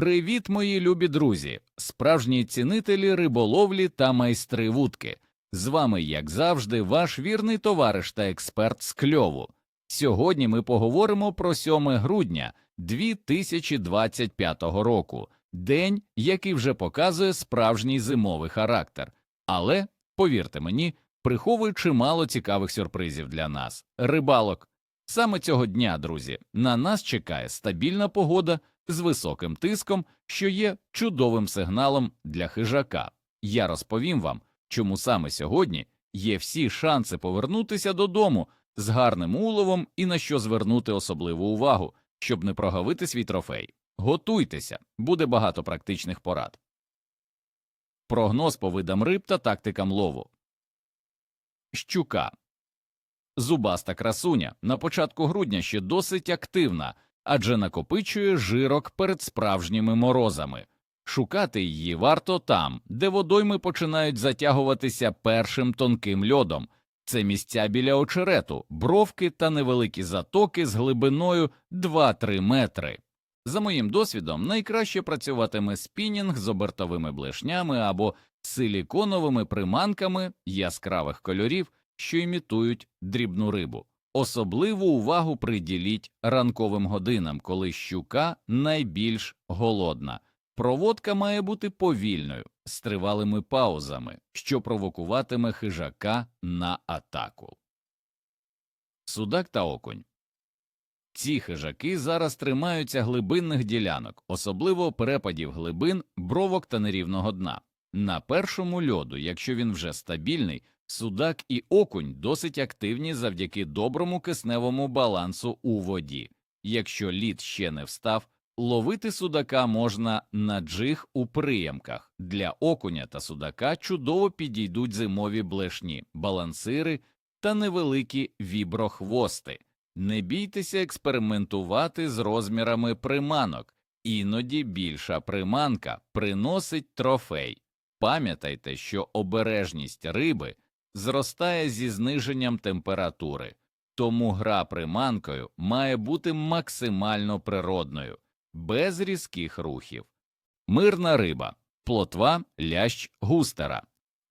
Привіт, мої любі друзі, справжні цінителі риболовлі та майстри вудки. З вами, як завжди, ваш вірний товариш та експерт з кльову. Сьогодні ми поговоримо про 7 грудня 2025 року, день, який вже показує справжній зимовий характер. Але, повірте мені, приховує чимало цікавих сюрпризів для нас, рибалок. Саме цього дня, друзі, на нас чекає стабільна погода з високим тиском, що є чудовим сигналом для хижака. Я розповім вам, чому саме сьогодні є всі шанси повернутися додому з гарним уловом і на що звернути особливу увагу, щоб не прогавити свій трофей. Готуйтеся, буде багато практичних порад. Прогноз по видам риб та тактикам лову. Щука. Зубаста красуня на початку грудня ще досить активна, адже накопичує жирок перед справжніми морозами. Шукати її варто там, де водойми починають затягуватися першим тонким льодом. Це місця біля очерету, бровки та невеликі затоки з глибиною 2-3 метри. За моїм досвідом, найкраще працюватиме спінінг з обертовими блешнями або силіконовими приманками яскравих кольорів, що імітують дрібну рибу. Особливу увагу приділіть ранковим годинам, коли щука найбільш голодна. Проводка має бути повільною, з тривалими паузами, що провокуватиме хижака на атаку. Судак та окунь. Ці хижаки зараз тримаються глибинних ділянок, особливо перепадів глибин, бровок та нерівного дна. На першому льоду, якщо він вже стабільний, судак і окунь досить активні завдяки доброму кисневому балансу у воді. Якщо лід ще не встав, ловити судака можна на джиг у приємках. Для окуня та судака чудово підійдуть зимові блешні, балансири та невеликі віброхвости. Не бійтеся експериментувати з розмірами приманок, іноді більша приманка приносить трофей. Пам'ятайте, що обережність риби зростає зі зниженням температури, тому гра приманкою має бути максимально природною, без різких рухів. Мирна риба, плотва, лящ, густера.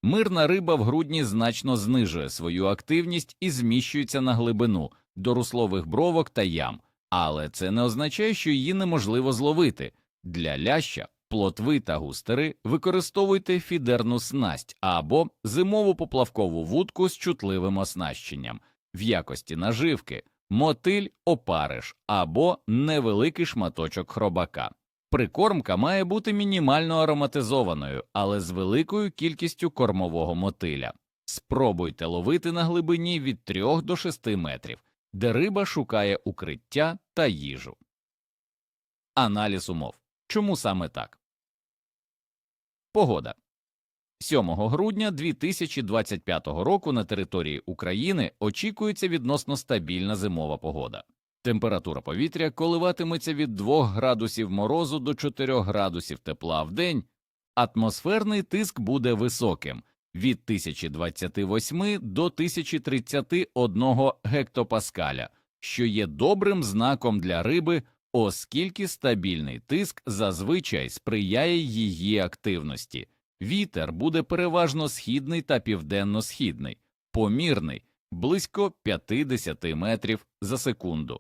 Мирна риба в грудні значно знижує свою активність і зміщується на глибину до руслових бровок та ям, але це не означає, що її неможливо зловити. Для ляща плотви та густери використовуйте фідерну снасть або зимову поплавкову вудку з чутливим оснащенням в якості наживки, мотиль опариш або невеликий шматочок хробака. Прикормка має бути мінімально ароматизованою, але з великою кількістю кормового мотиля. Спробуйте ловити на глибині від 3 до 6 метрів, де риба шукає укриття та їжу. Аналіз умов. Чому саме так? Погода 7 грудня 2025 року на території України очікується відносно стабільна зимова погода. Температура повітря коливатиметься від 2 градусів морозу до 4 градусів тепла в день, атмосферний тиск буде високим від 1028 до 1031 гектопаскаля, що є добрим знаком для риби, оскільки стабільний тиск зазвичай сприяє її активності. Вітер буде переважно східний та південно-східний, помірний, близько 50 метрів за секунду.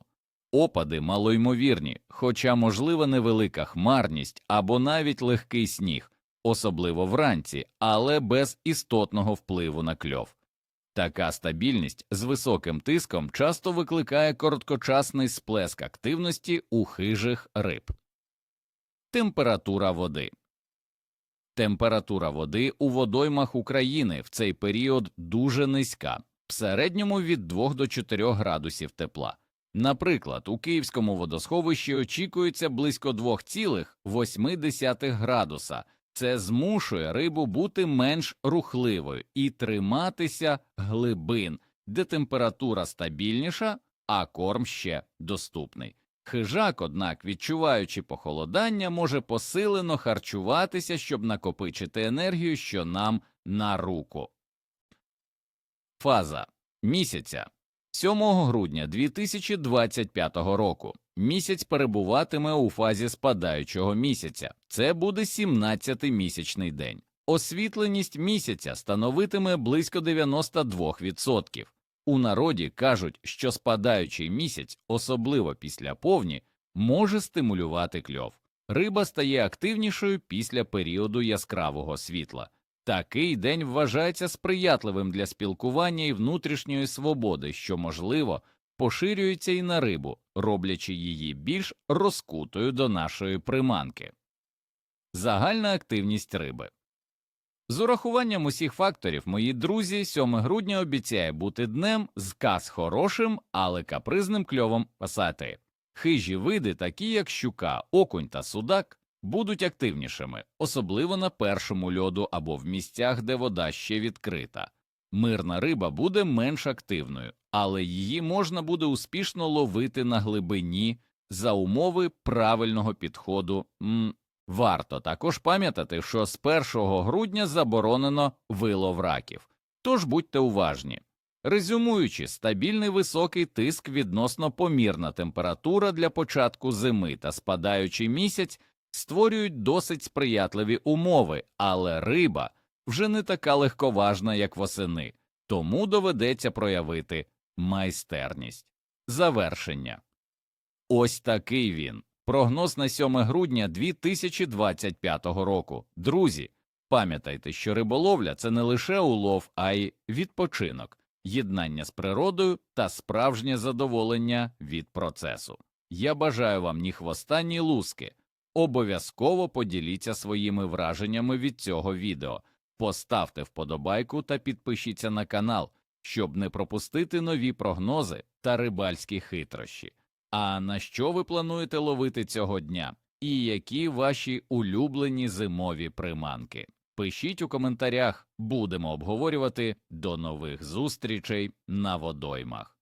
Опади малоймовірні, хоча можлива невелика хмарність або навіть легкий сніг, особливо вранці, але без істотного впливу на кльов. Така стабільність з високим тиском часто викликає короткочасний сплеск активності у хижих риб. Температура води Температура води у водоймах України в цей період дуже низька, в середньому від 2 до 4 градусів тепла. Наприклад, у Київському водосховищі очікується близько 2,8 градуса. Це змушує рибу бути менш рухливою і триматися глибин, де температура стабільніша, а корм ще доступний. Хижак, однак, відчуваючи похолодання, може посилено харчуватися, щоб накопичити енергію, що нам на руку. Фаза місяця 7 грудня 2025 року місяць перебуватиме у фазі спадаючого місяця. Це буде 17-й місячний день. Освітленість місяця становитиме близько 92%. У народі кажуть, що спадаючий місяць, особливо після повні, може стимулювати кльов. Риба стає активнішою після періоду яскравого світла. Такий день вважається сприятливим для спілкування і внутрішньої свободи, що, можливо, поширюється і на рибу, роблячи її більш розкутою до нашої приманки. Загальна активність риби. З урахуванням усіх факторів, мої друзі, 7 грудня обіцяє бути днем з каз хорошим, але капризним кльовом пасати. Хижі види, такі як щука, окунь та судак, будуть активнішими, особливо на першому льоду або в місцях, де вода ще відкрита. Мирна риба буде менш активною, але її можна буде успішно ловити на глибині за умови правильного підходу. М Варто також пам'ятати, що з 1 грудня заборонено вилов раків, тож будьте уважні. Резюмуючи, стабільний високий тиск відносно помірна температура для початку зими та спадаючий місяць створюють досить сприятливі умови, але риба вже не така легковажна, як восени, тому доведеться проявити майстерність. Завершення. Ось такий він. Прогноз на 7 грудня 2025 року. Друзі, пам'ятайте, що риболовля це не лише улов, а й відпочинок, єднання з природою та справжнє задоволення від процесу. Я бажаю вам ні хвоста, ні луски. Обов'язково поділіться своїми враженнями від цього відео, поставте вподобайку та підпишіться на канал, щоб не пропустити нові прогнози та рибальські хитрощі. А на що ви плануєте ловити цього дня? І які ваші улюблені зимові приманки? Пишіть у коментарях, будемо обговорювати. До нових зустрічей на водоймах.